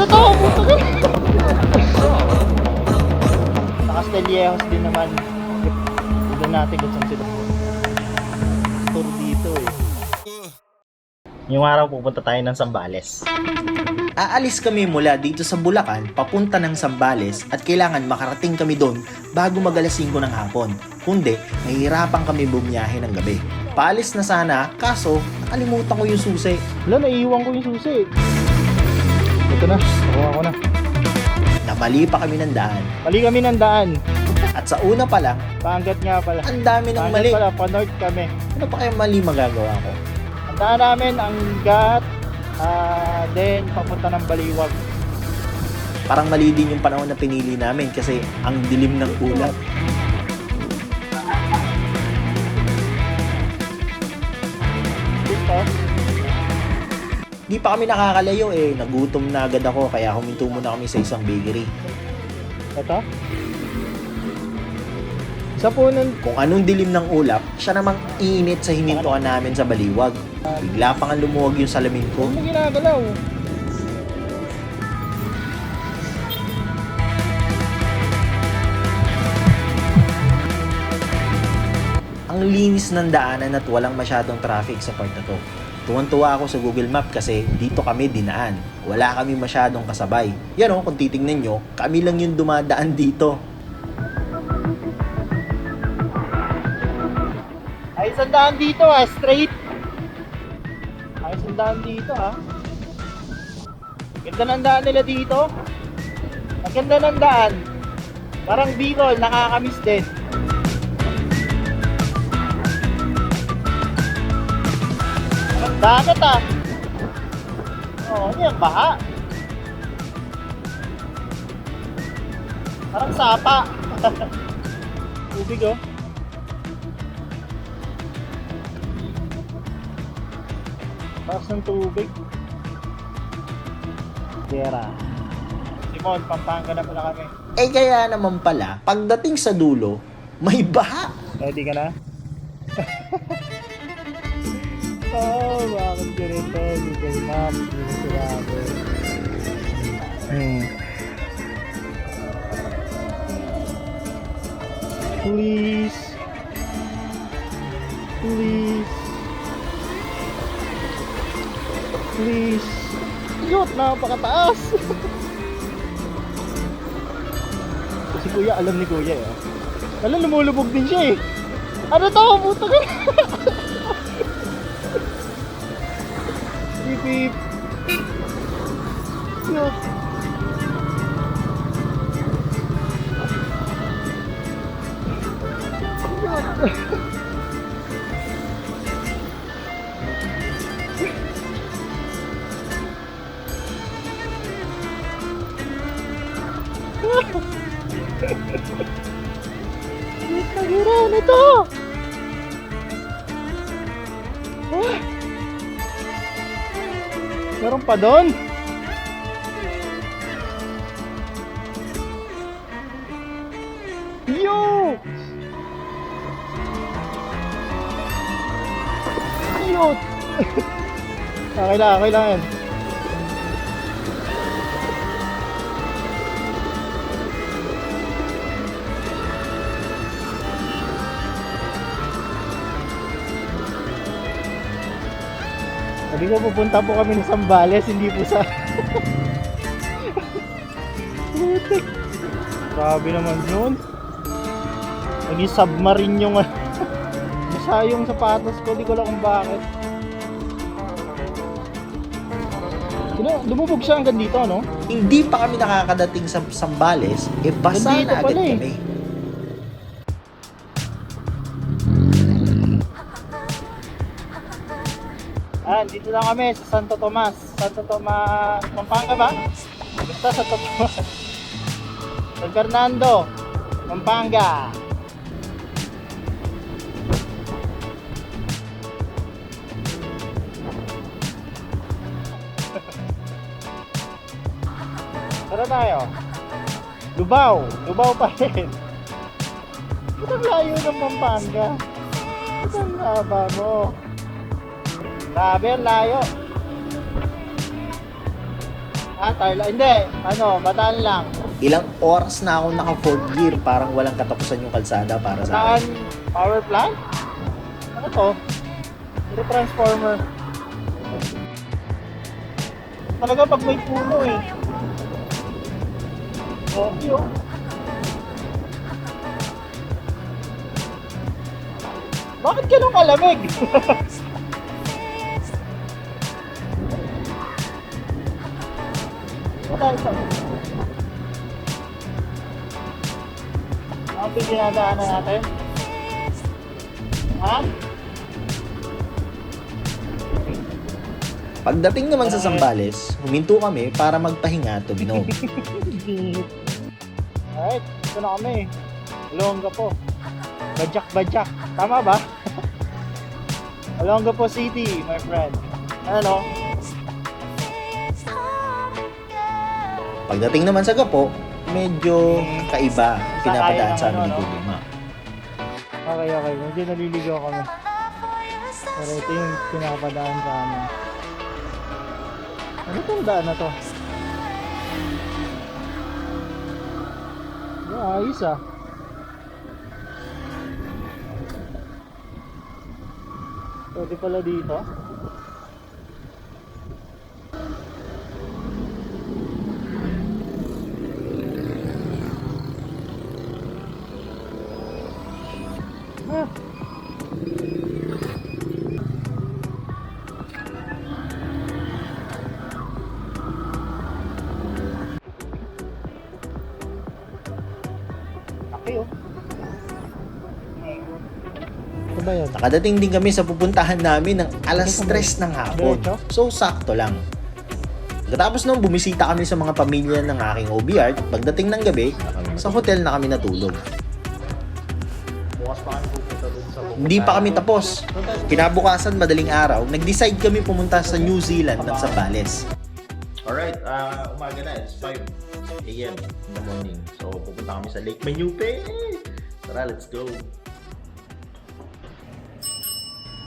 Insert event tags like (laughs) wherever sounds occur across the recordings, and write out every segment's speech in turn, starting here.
Ano to? Puto ka! Sa Castillejos din naman. Dito natin kung saan sila. Tour dito eh. Yung araw pupunta tayo ng Sambales. Aalis kami mula dito sa Bulacan papunta ng Sambales at kailangan makarating kami doon bago mag alas 5 ng hapon. Kundi, mahihirapan kami bumiyahe ng gabi. Paalis na sana, kaso nakalimutan ko yung susi. Wala, naiiwan ko yung susi. Ito na, nakuha ko na. Namali pa kami ng daan. Mali kami ng daan. At sa una pa lang, Paangat nga pala. ang dami ng Paangat mali. pala, pa-north kami. Ano pa kaya mali magagawa ko? Ang daan namin, ang gat, ah, then papunta ng Baliwag. Parang mali din yung panahon na pinili namin kasi ang dilim ng ulap. Dito, Di pa kami nakakalayo eh. Nagutom na agad ako kaya huminto muna kami sa isang bakery. ito. Isa po nun, Kung anong dilim ng ulap, siya namang init sa hinintuan namin sa baliwag. Bigla pa nga lumuwag yung salamin ko. ano ginagalaw? Ang linis ng daanan at walang masyadong traffic sa part na to. Tuwan-tuwa ako sa Google Map kasi dito kami dinaan. Wala kami masyadong kasabay. Yan o, kung titignan nyo, kami lang yung dumadaan dito. Ay, sandaan dito ah, straight. Ay, sandaan dito ah. Ganda ng daan nila dito. Ang ganda ng daan. Parang Bicol, nakakamiss din. Dagat ah. Oo, ano yan, baha. Parang sapa. (laughs) Tubig oh. Taas ng tubig. Tira. Simon, Pampanga na pala kami. Eh kaya naman pala, pagdating sa dulo, may baha. Ready ka na? Oh, bakit ganito? Google Maps, hindi sinabi. Hmm. Please. Please. Please. Yun, napakataas. si kuya, alam ni kuya eh. Wala, lumulubog din siya eh. Ano to? Puta ka. (laughs) Beep beep. Yup. Nagiro na to! Ah. Meron pa doon? Yo! Cute! (laughs) okay lang. Sabi ko pupunta po kami ng Sambales, hindi po sa... (laughs) Grabe naman yun. Naging submarine yung... (laughs) Basa yung sapatos ko, di ko lang kung bakit. Sino, lumubog siya hanggang dito, no? Hindi pa kami nakakadating sa Sambales, eh basa na agad eh. kami. Ah, dito lang kami sa Santo Tomas. Santo Tomas, Pampanga ba? Basta Santo Tomas. San Fernando, Pampanga. (laughs) Tara tayo. Lubao. Lubao pa rin. Ba't ang layo ng Pampanga? Ba't ang haba mo? Grabe, ang layo. Ah, Tarla. Hindi. Ano, bataan lang. Ilang oras na ako naka fourth gear, parang walang katapusan yung kalsada para sa Bataan akin. power plant? Ano to? Ito transformer. Talaga pag may puno eh. Okay oh. Bakit ganun kalamig? (laughs) Ano yung dinadaanan natin? Ha? Pagdating naman sa Zambales, huminto kami para magpahinga at tuminog. (laughs) Alright, ito na kami. Olonga po. Bajak-bajak. Tama ba? (laughs) Olonga po City, my friend. Ano? Pagdating naman sa Gapo, medyo kaiba pinapadaan sa amin ni? Google Map. Okay, okay. Medyo naliligaw kami. Pero ito yung pinapadaan sa amin. Ano itong daan na to? Ayos ah. Pwede pala dito. Ah. Ano ba yun? Nakadating din kami sa pupuntahan namin ng alas 3 ng hapon. So, sakto lang. Pagkatapos nung bumisita kami sa mga pamilya ng aking OBR, pagdating ng gabi, sa hotel na kami natulog. Hindi pa kami tapos. Kinabukasan, madaling araw, nag-decide kami pumunta sa New Zealand ng Zambales. Alright, uh, umaga na. It's 5 a.m. in the morning. So, pupunta kami sa Lake Manupe. Tara, let's go.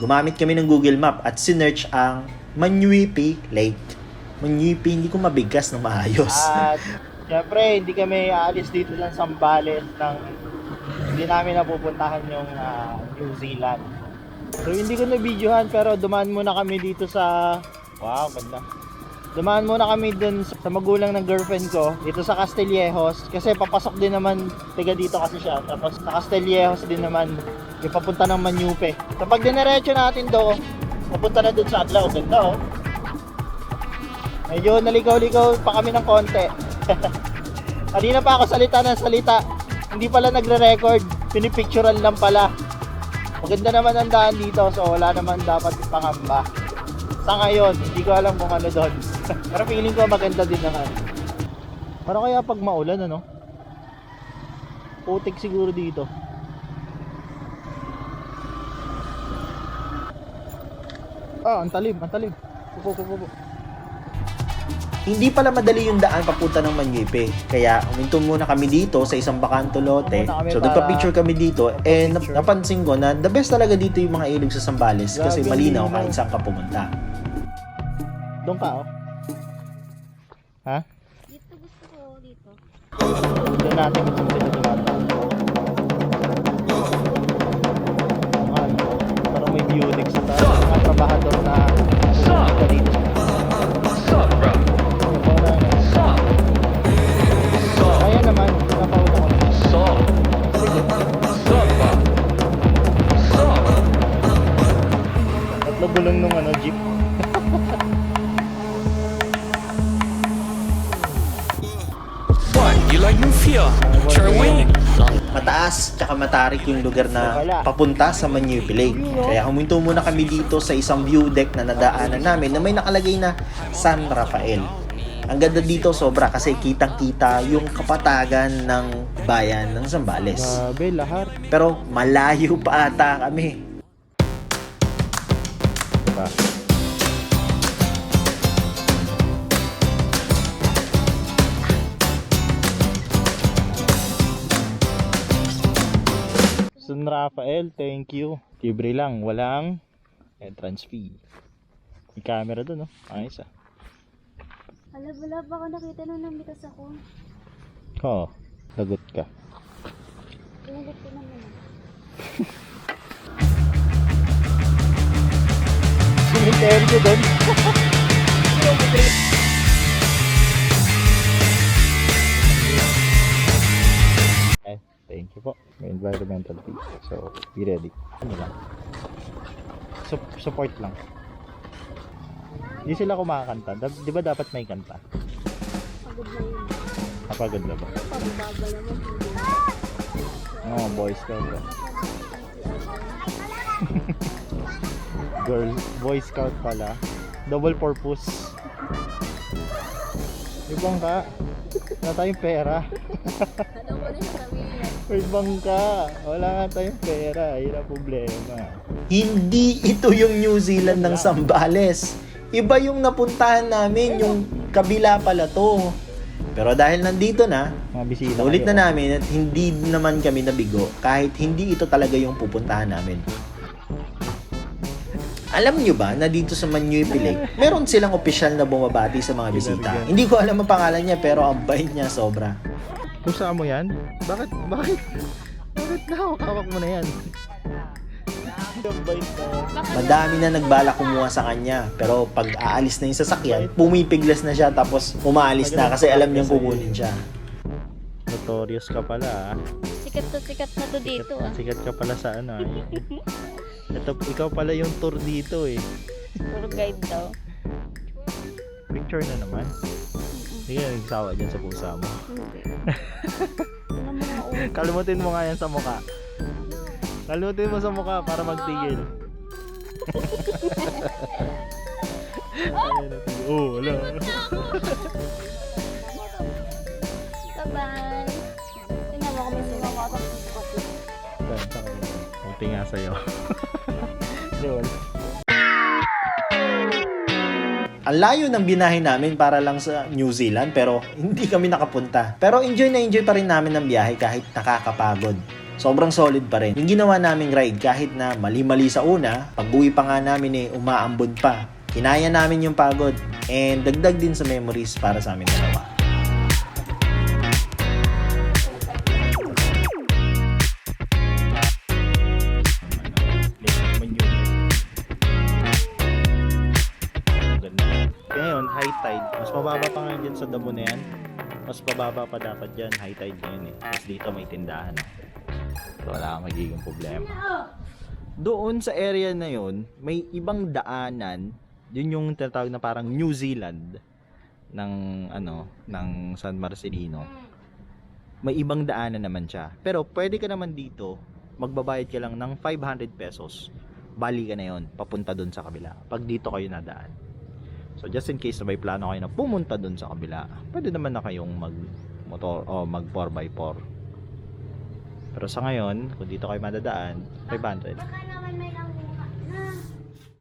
Gumamit kami ng Google Map at sinearch ang Manuipi Lake. Manuipi, hindi ko mabigkas ng maayos. At, syempre, hindi kami aalis dito sa Sambales ng hindi namin napupuntahan yung ah, New Zealand. So, hindi ko na-videohan pero dumaan muna kami dito sa... Wow, ganda. Dumaan muna kami dun sa magulang ng girlfriend ko dito sa Castillejos kasi papasok din naman tiga dito kasi siya. Tapos sa Castillejos din naman yung papunta ng Manupe so pag dinerecho natin do papunta na dun sa Adlaw. Ganda oh. Medyo naligaw-ligaw pa kami ng konti. (laughs) Kanina pa ako salita ng salita hindi pala nagre-record pinipicturean lang pala maganda naman ang daan dito so wala naman dapat ipangamba sa ngayon, hindi ko alam kung ano doon. (laughs) Pero feeling ko maganda din naman. Para kaya pag maulan, ano? Putik siguro dito. Ah, ang talim, ang talim. Pupo. Hindi pala madali yung daan papunta ng Manuipi. Kaya huminto muna kami dito sa isang bakanto lote. So para- nagpa-picture kami dito and napansin ko na the best talaga dito yung mga ilog sa Sambales kasi Grabe, malinaw linaw. kahit saan ka pumunta. Doon ka, oh. Ha? Dito gusto ko dito. Doon natin dumadaan. Ano, parang may beauty sa taas. Mga trabahador na dito. Parang, gulong nung ano, jeep. What? You like Mufia? Wing. Mataas tsaka matarik yung lugar na papunta sa Manuipi Lake. Kaya huminto muna kami dito sa isang view deck na nadaanan namin na may nakalagay na San Rafael. Ang ganda dito sobra kasi kitang-kita yung kapatagan ng bayan ng Zambales. Pero malayo pa ata kami. Diba? San Rafael, thank you. Libre lang, walang entrance fee. May camera doon, no? Ayos ah. Hala, wala baka nakita nung namitas ako. Oo, lagot ka. Tumugot ko naman. (laughs) Ko doon. Eh, thank you po. May environmental fee. So, be ready. Ano lang. Sup- support lang. Hindi sila kumakanta. Di ba dapat may kanta? Pagod na yun. Napagod na ba? Naman. Oo, oh, boys ka ba? (laughs) Girl, boy scout pala. Double purpose. Ibang ka. Wala tayong pera. Ano ko na yung sabihin? Ibang ka. Wala nga tayong pera. Yun ang problema. Hindi ito yung New Zealand ng Sambales. Iba yung napuntahan namin, yung kabila pala to. Pero dahil nandito na, Mga bisita ulit na namin at hindi naman kami nabigo kahit hindi ito talaga yung pupuntahan namin. Alam nyo ba na dito sa Manyuy Pilig, meron silang opisyal na bumabati sa mga bisita. Hindi ko alam ang pangalan niya pero ang bait niya sobra. Kung saan mo yan? Bakit? Bakit? Bakit nakakawak mo na yan? Ang bait na yan. Madami na nagbalak kumuha sa kanya pero pag aalis na yung sasakyan, pumipiglas na siya tapos umaalis na kasi alam niyang kukunin siya. Notorious ka pala ah. Sikat to sikat na to dito ah. Sikat ka pala sa ano ah. (laughs) Ito, ikaw pala yung tour dito eh. Puro guide daw. Picture na naman. Hindi ka nagsawa dyan sa pusa mo. (laughs) Kalimutin mo nga yan sa mukha. Kalimutin mo sa mukha para magtigil. (laughs) Oh, wala. Bye-bye. Tingnan mo kami sa kasi. Saan, saan ka ba? Buti nga sa'yo. (laughs) Wala. Ang layo ng binahe namin para lang sa New Zealand pero hindi kami nakapunta. Pero enjoy na enjoy pa rin namin ang biyahe kahit nakakapagod. Sobrang solid pa rin. Yung ginawa naming ride kahit na mali-mali sa una, pag uwi pa nga namin eh umaambon pa. Kinaya namin yung pagod and dagdag din sa memories para sa amin dalawa. Mababa pa nga dyan sa damo na yan. Mas mababa pa dapat dyan. High tide ngayon eh. Tapos dito may tindahan. So, wala kang magiging problema. Doon sa area na yon may ibang daanan. Yun yung tinatawag na parang New Zealand ng ano ng San Marcelino. May ibang daanan naman siya. Pero pwede ka naman dito magbabayad ka lang ng 500 pesos. Bali ka na yon papunta doon sa kabila. Pag dito kayo nadaan. So just in case na may plano kayo na pumunta doon sa kabila, pwede naman na kayong mag motor o mag 4x4. Pero sa ngayon, kung dito kayo madadaan, 500. Baka may